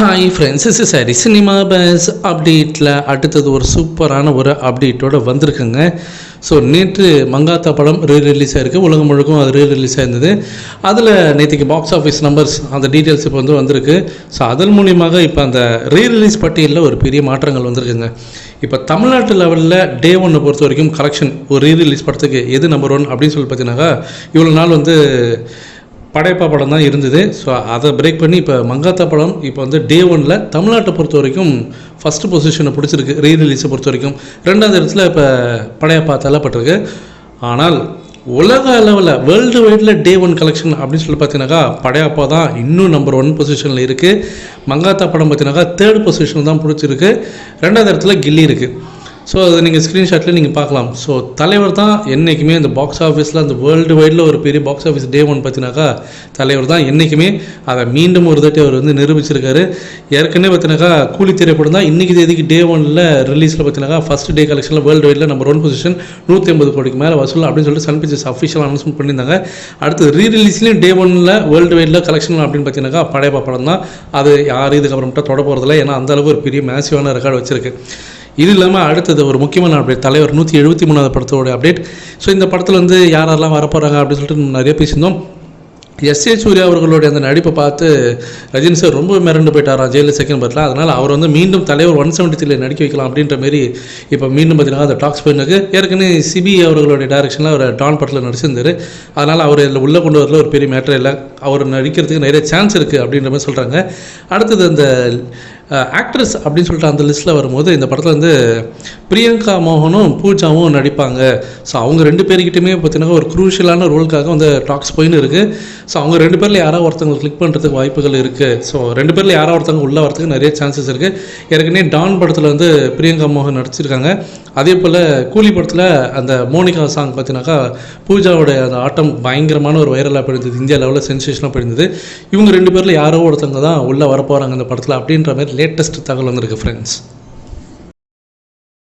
Hi friends இஸ் சரி cinema பேஸ் அப்டேட்டில் அடுத்தது ஒரு சூப்பரான ஒரு அப்டேட்டோட வந்திருக்குங்க. ஸோ நேற்று மங்காத்தா படம் ரீ ரிலீஸ் ஆயிருக்கு. உலகம் முழுக்கும் அது ரீ ரிலீஸ் ஆயிருந்தது. அதில் நேற்றுக்கு பாக்ஸ் ஆஃபீஸ் நம்பர்ஸ் அந்த டீட்டெயில்ஸ் இப்போ வந்து வந்திருக்கு. ஸோ அதன் மூலியமாக இப்போ அந்த ரீ ரிலீஸ் பட்டியலில் ஒரு பெரிய மாற்றங்கள் வந்திருக்குங்க. இப்போ தமிழ்நாட்டு லெவலில் டே ஒன்று பொறுத்த வரைக்கும் கலெக்ஷன் ஒரு ரீ ரிலீஸ் படத்துக்கு எது நம்பர் ஒன் அப்படின்னு சொல்லி பார்த்தீங்கன்னாக்கா இவ்வளோ நாள் வந்து படையப்பா படம் தான் இருந்தது. ஸோ அதை பிரேக் பண்ணி இப்போ மங்காத்தா படம் இப்போ வந்து டே ஒனில் தமிழ்நாட்டை பொறுத்த வரைக்கும் ஃபஸ்ட்டு பொசிஷனை பிடிச்சிருக்கு ரீ ரிலீஸை பொறுத்த வரைக்கும். ரெண்டாவது இடத்துல இப்போ படையப்பா தள்ளப்பட்டிருக்கு. ஆனால் உலக அளவில் வேர்ல்டு வைடில் டே ஒன் கலெக்ஷன் அப்படின்னு சொல்லி பார்த்தீங்கன்னாக்கா படையப்பா தான் இன்னும் நம்பர் ஒன் பொசிஷனில் இருக்குது மங்காத்தா படம் பார்த்தீங்கன்னாக்கா தேர்ட் பொசிஷன் தான் பிடிச்சிருக்கு. ரெண்டாவது இடத்துல கில்லி இருக்குது ஸோ அதை நீங்கள் ஸ்க்ரீன்ஷாட்டில் நீங்கள் பார்க்கலாம். ஸோ தலைவர் தான் என்றைக்குமே அந்த பாக்ஸ் ஆஃபீஸில் அந்த வேர்ல்டு வைடில் ஒரு பெரிய பாக்ஸ் ஆஃபீஸ் டே ஒன் பார்த்தினாக்கா தலைவர் தான் என்றைக்குமே அதை மீண்டும் ஒரு தாட்டி அவர் வந்து நிரூபிச்சிருக்காரு. ஏற்கனவே பார்த்தினாக்கா கூலி திரைப்படம் தான் இன்றைக்கி தேதிக்கு டே ஒனில் ரிலீஸில் பார்த்தினாக்கா ஃபஸ்ட் டே கலெக்ஷனில் வேர்ல்டு வைடில் நம்பர் ஒன் பொசிஷன் நூற்றி ஐம்பது கோடிக்கு மேலே வசூல் அப்படின்னு சொல்லிட்டு சன் பிக்சர்ஸ் அஃபிஷியல் அனௌன்ஸ்மெண்ட் பண்ணியிருந்தாங்க. அடுத்து ரீ ரிலீஸ்லேயும் டே ஒனில் வேர்ல்டு வைடில் கலெக்ஷன் அப்படின்னு பார்த்தீங்கன்னாக்கா படையப்பா படம் தான். அது யாரும் இதுக்கப்புறமேட்டா தொட போகிறதில்ல ஏன்னா அந்த அளவுக்கு ஒரு பெரிய மேசிவான ரெக்கார்டு வச்சிருக்கு. இது இல்லாமல் அடுத்தது ஒரு முக்கியமான அப்டேட் தலைவர் நூற்றி எழுபத்தி மூணாவது படத்தோட அப்டேட் ஸோ இந்த படத்தில் வந்து யாரெல்லாம் வரப்போகிறாங்க அப்படின்னு சொல்லிட்டு நிறைய பேசியிருந்தோம் எஸ் ஏ சூர்யா அவர்களுடைய அந்த நடிப்பை பார்த்து ரஜினி சார் ரொம்ப மிரண்டு போயிட்டாராம் ஜெயிலில் செகண்ட் பார்ட்டில் அதனால் அவர் வந்து மீண்டும் தலைவர் ஒன் செவன்ட்டி த்ரீல நடிக்க வைக்கலாம் அப்படின்ற மாரி இப்போ மீண்டும் பார்த்தீங்கன்னா அந்த டாக்ஸ் போயிருக்கு ஏற்கனவே சிபி அவர்களுடைய டைரக்ஷனில் அவர் டான் படத்தில் நடிச்சிருந்தார். அதனால் அவர் இதில் உள்ளே கொண்டு வரல ஒரு பெரிய மேட்டர் இல்லை. அவர் நடிக்கிறதுக்கு நிறைய சான்ஸ் இருக்குது அப்படின்ற மாதிரி சொல்கிறாங்க அடுத்தது அந்த ஆக்ட்ரஸ் அப்படின்னு சொல்லிட்டு அந்த லிஸ்ட்டில் வரும்போது இந்த படத்தில் வந்து பிரியங்கா மோகனும் பூஜாவும் நடிப்பாங்க. ஸோ அவங்க ரெண்டு பேர்கிட்டையுமே பார்த்தீங்கன்னா ஒரு குரூஷியலான ரோலுக்காக வந்து டாக்ஸ் போயின்னு இருக்குது ஸோ அவங்க ரெண்டு பேரில் யாராவது ஒருத்தவங்க கிளிக் பண்ணுறதுக்கு வாய்ப்புகள் இருக்குது ஸோ ரெண்டு பேரில் யாராவது ஒருத்தவங்க உள்ளே வரதுக்கு நிறைய சான்சஸ் இருக்குது ஏற்கனவே டான் படத்தில் வந்து பிரியங்கா மோகன் நடிச்சிருக்காங்க. அதே போல் கூலி படத்தில் அந்த மோனிகா சாங் பார்த்தீங்கன்னாக்கா பூஜாவோட அந்த ஆட்டம் பயங்கரமான ஒரு வைரலாக போயிருந்தது இந்தியா லெவலில் செஞ்சு சென்சேஷனாக போயிருந்தது. இவங்க ரெண்டு பேரில் யாரோ ஒருத்தவங்க தான் உள்ளே வரப்போகிறாங்க அந்த படத்தில் அப்படின்ற மாதிரி லேட்டஸ்ட் தகவல் வந்திருக்கு ஃப்ரெண்ட்ஸ்